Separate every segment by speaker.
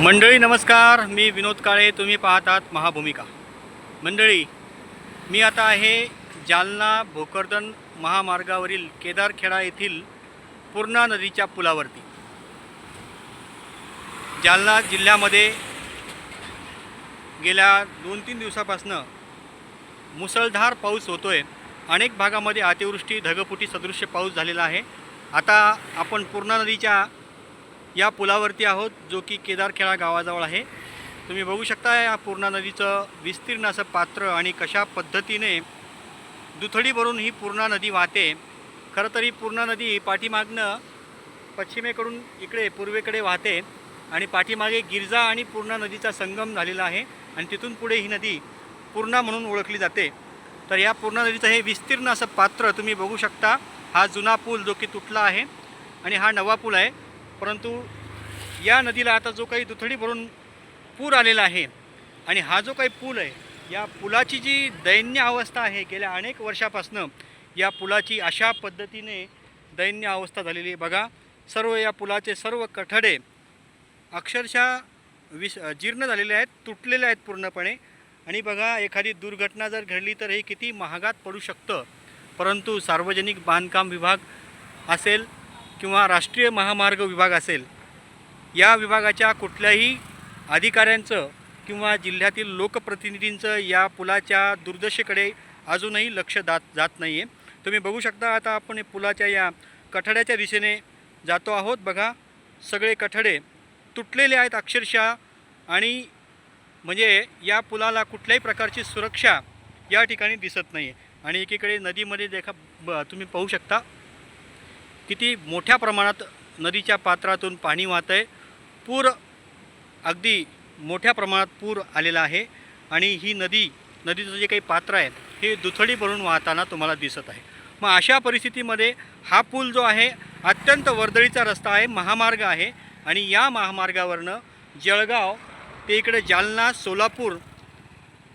Speaker 1: मंडळी नमस्कार. मी विनोद काळे. तुम्ही पाहतात महाभूमिका. मंडळी मी आता आहे जालना भोकरदन महामार्गावरील केदारखेडा येथील पूर्णा नदीच्या पुलावरती. जालना जिल्ह्यामध्ये गेल्या दोन तीन दिवसापासनं मुसळधार पाऊस होतोय. अनेक भागामध्ये अतिवृष्टी ढगफुटी सदृश्य पाऊस झालेला आहे. आता आपण पूर्णा नदीच्या या पुलावरती आहोत जो की केदारखेडा गावाजवळ आहे. तुम्ही बघू शकता या पूर्णा नदीचं विस्तीर्ण असं पात्र आणि कशा पद्धतीने दुथडी भरून ही पूर्णा नदी वाहते. खरं तर ही पूर्णा नदी पाठीमागनं पश्चिमेकडून इकडे पूर्वेकडे वाहते आणि पाठीमागे गिरजा आणि पूर्णा नदीचा संगम झालेला आहे आणि तिथून पुढे ही नदी पूर्णा म्हणून ओळखली जाते. तर या पूर्णा नदीचं हे विस्तीर्ण असं पात्र तुम्ही बघू शकता. हा जुना पूल जो की तुटला आहे आणि हा नवा पूल आहे. परंतु या नदीला आता जो काही दुथडी भरून पूर आलेला आहे आणि हा जो काही पूल आहे या पुलाची जी दैन्य अवस्था आहे गेल्या अनेक वर्षापासनं या पुलाची अशा पद्धतीने दैन्य अवस्था झालेली आहे. बघा सर्व या पुलाचे सर्व कठडे अक्षरशः विस जीर्ण झालेले आहेत तुटलेले आहेत पूर्णपणे. आणि बघा एखादी दुर्घटना जर घडली तर हे किती महागात पडू शकतं. परंतु सार्वजनिक बांधकाम विभाग असेल किंवा राष्ट्रीय महामार्ग विभाग असेल या विभागाच्या कुठल्याही अधिकाऱ्यांचं किंवा जिल्ह्यातील लोकप्रतिनिधींचं या पुलाच्या दुर्दशेकडे अजूनही लक्ष दात जात नाही आहे तुम्ही बघू शकता आता आपण पुलाच्या या कठड्याच्या दिशेने जातो आहोत. बघा सगळे कठडे तुटलेले आहेत अक्षरशः आणि म्हणजे या पुलाला कुठल्याही प्रकारची सुरक्षा या ठिकाणी दिसत नाही आहे आणि एकीकडे नदीमध्ये देखा ब तुम्ही पाहू शकता किती मोठ्या प्रमाणात नदीच्या पात्रातून पाणी वाहत आहे. पूर अगदी मोठ्या प्रमाणात पूर आलेला आहे आणि ही नदी नदीचं जे काही पात्र आहे हे दुथडी भरून वाहताना तुम्हाला दिसत आहे. मग अशा परिस्थितीमध्ये हा पूल जो आहे अत्यंत वर्दळीचा रस्ता आहे महामार्ग आहे आणि या महामार्गावरनं जळगाव ते इकडे जालना सोलापूर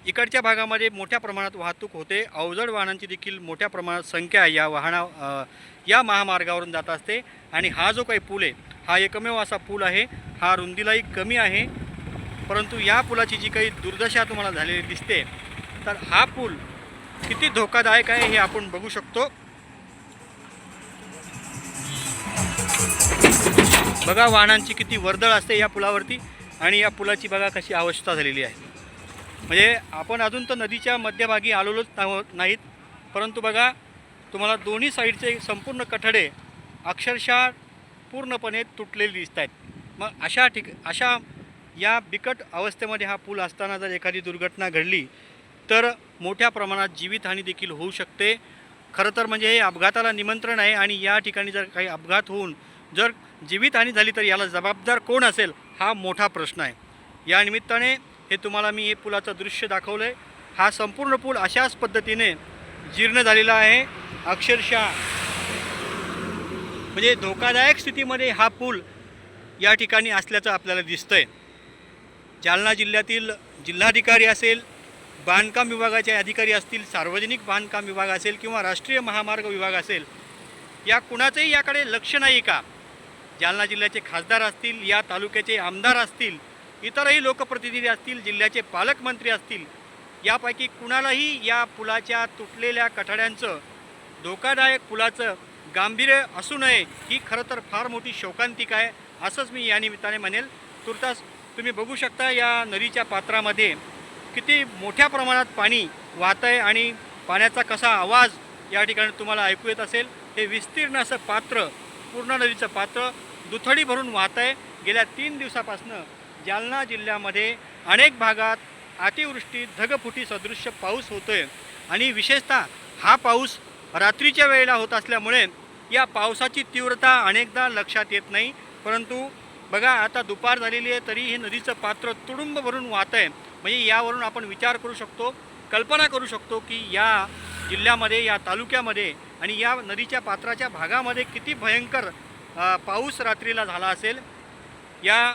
Speaker 1: इकडच्या भागामध्ये मोठ्या प्रमाणात वाहतूक होते. अवजड वाहनांची देखील मोठ्या प्रमाणात संख्या या वाहना या महामार्गावरून जात असते. आणि हा जो काही पूल आहे हा एकमेव असा पूल आहे. हा रुंदीलाही कमी आहे. परंतु या पुलाची जी काही दुर्दशा तुम्हाला झालेली दिसते तर हा पूल किती धोकादायक आहे हे आपण बघू शकतो. बघा वाहनांची किती वर्दळ असते या पुलावरती. आणि या पुलाची बघा कशी अवस्था झालेली आहे. म्हणजे आपण अजून तर नदीच्या मध्यभागी आलेलोच नाहीत. परंतु बघा तुम्हाला दोन्ही साईडचे संपूर्ण कठडे अक्षरशः पूर्णपणे तुटलेले दिसत आहेत मग अशा ठिक अशा या बिकट अवस्थेमध्ये हा पूल असताना जर एखादी दुर्घटना घडली तर मोठ्या प्रमाणात जीवितहानी देखील होऊ शकते. खरं तर म्हणजे हे अपघाताला निमंत्रण आहे आणि या ठिकाणी जर काही अपघात होऊन जर जीवितहानी झाली तर याला जबाबदार कोण असेल हा मोठा प्रश्न आहे. या निमित्ताने हे तुम्हाला मी हे पुलाचं दृश्य दाखवलं आहे हा संपूर्ण पूल अशाच पद्धतीने जीर्ण झालेला आहे. अक्षरशः म्हणजे धोकादायक स्थितीमध्ये हा पूल या ठिकाणी असल्याचं आपल्याला दिसतं आहे जालना जिल्ह्यातील जिल्हाधिकारी असेल बांधकाम विभागाचे अधिकारी असतील सार्वजनिक बांधकाम विभाग असेल किंवा राष्ट्रीय महामार्ग विभाग असेल या कुणाचंही याकडे लक्ष नाही का? जालना जिल्ह्याचे खासदार असतील या तालुक्याचे आमदार असतील इतरही लोकप्रतिनिधी असतील जिल्ह्याचे पालकमंत्री असतील यापैकी कुणालाही या पुलाच्या तुटलेल्या कठड्यांचं धोकादायक पुलाचं गांभीर्य असू नये ही खरं तर फार मोठी शोकांतिका आहे असंच मी या निमित्ताने म्हणेल. तुर्तास तुम्ही बघू शकता या नदीच्या पात्रामध्ये किती मोठ्या प्रमाणात पाणी वाहत आहे आणि पाण्याचा कसा आवाज या ठिकाणी तुम्हाला ऐकू येत असेल. हे विस्तीर्ण असं पात्र पूर्ण नदीचं पात्र दुथडी भरून वाहत आहे गेल्या तीन दिवसापासनं जालना जिल्ह्यामध्ये अनेक भागात अतिवृष्टी ढगफुटी सदृश्य पाऊस होतो आहे आणि विशेषतः हा पाऊस रात्रीच्या वेळेला होत असल्यामुळे या पावसाची तीव्रता अनेकदा लक्षात येत नाही. परंतु बघा आता दुपार झालेली आहे तरी हे नदीचं पात्र तुडुंब भरून वाहत आहे. म्हणजे यावरून आपण विचार करू शकतो कल्पना करू शकतो की या जिल्ह्यामध्ये या तालुक्यामध्ये आणि या नदीच्या पात्राच्या भागामध्ये किती भयंकर पाऊस रात्रीला झाला असेल. या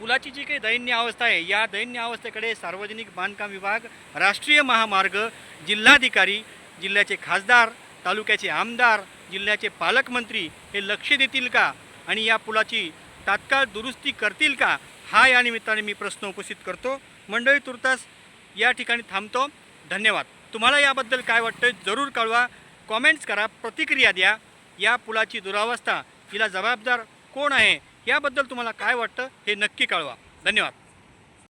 Speaker 1: पुलाची जी काही दैन्य अवस्था आहे या दैन्य अवस्थेकडे सार्वजनिक बांधकाम विभाग राष्ट्रीय महामार्ग जिल्हाधिकारी जिल्ह्याचे खासदार तालुक्याचे आमदार जिल्ह्याचे पालकमंत्री हे लक्ष देतील का? आणि या पुलाची तात्काळ दुरुस्ती करतील का? हा या निमित्ताने मी प्रश्न उपस्थित करतो. मंडळी तुर्तास या ठिकाणी थांबतो. धन्यवाद. तुम्हाला याबद्दल काय वाटतं जरूर कळवा. कॉमेंट्स करा प्रतिक्रिया द्या. या पुलाची दुरावस्था हिला जबाबदार कोण आहे? याबद्दल तुम्हाला काय वाटतं हे नक्की कळवा. धन्यवाद.